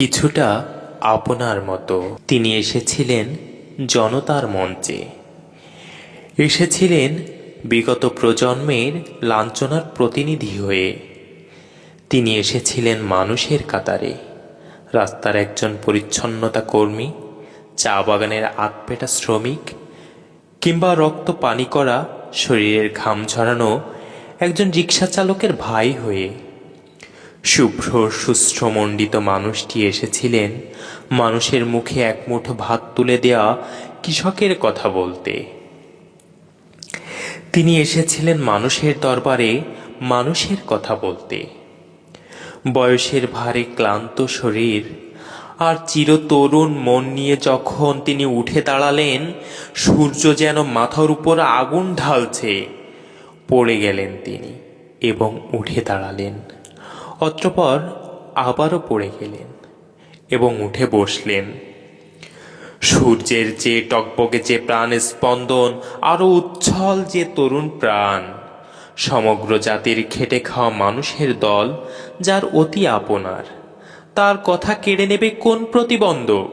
কিছুটা আপনার মতো। তিনি এসেছিলেন জনতার মঞ্চে। এসেছিলেন বিগত প্রজন্মের লাঞ্ছনার প্রতিনিধি হয়ে। তিনি এসেছিলেন মানুষের কাতারে। রাস্তার একজন পরিচ্ছন্নতা কর্মী, চা বাগানের আতপেটা শ্রমিক, কিংবা রক্ত পানি করা, শরীরের ঘাম ঝরানো একজন রিক্সা চালকের ভাই হয়ে শুভ্র সুশ্রমণ্ডিত মানুষটি এসেছিলেন। মানুষের মুখে এক মুঠো ভাত তুলে দেয়া কৃষকের কথা বলতে। তিনি এসেছিলেন মানুষের দরবারে মানুষের কথা বলতে। বয়সের ভারে ক্লান্ত শরীর আর চিরতরুণ মন নিয়ে যখন তিনি উঠে দাঁড়ালেন, সূর্য যেন মাথার উপর আগুন ঢালছে, পড়ে গেলেন তিনি এবং উঠে দাঁড়ালেন। অতঃপর আবারও পড়ে গেলেন এবং উঠে বসলেন। সূর্যের যে টকবকে যে প্রাণ স্পন্দন আরও উচ্ছল যে তরুণ প্রাণ, সমগ্র জাতির খেটে খাওয়া মানুষের দল, যার অতি আপনার, তার কথা কেড়ে নেবে কোন প্রতিবন্ধক?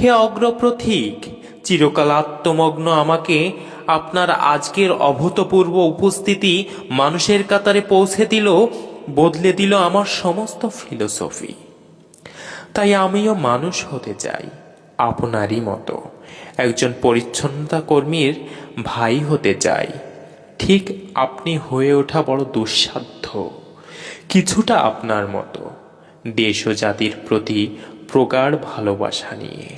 হে অগ্রপ্রথিক চিরকাল আত্মমগ্ন আমাকে আপনার আজকের অভূতপূর্ব উপস্থিতি মানুষের কাতারে পৌঁছে দিল বদলে দিল আমার সমস্ত ফিলোসফি। তাই আমিও মানুষ হতে চাই, আপনারই মতো। একজন পরিচ্ছন্নতা কর্মীর ভাই হতে চাই। ঠিক আপনি হয়ে ওঠা বড় দুঃসাধ্য। কিছুটা আপনার মতো। দেশ ও জাতির প্রতি প্রগাঢ় ভালোবাসা নিয়ে।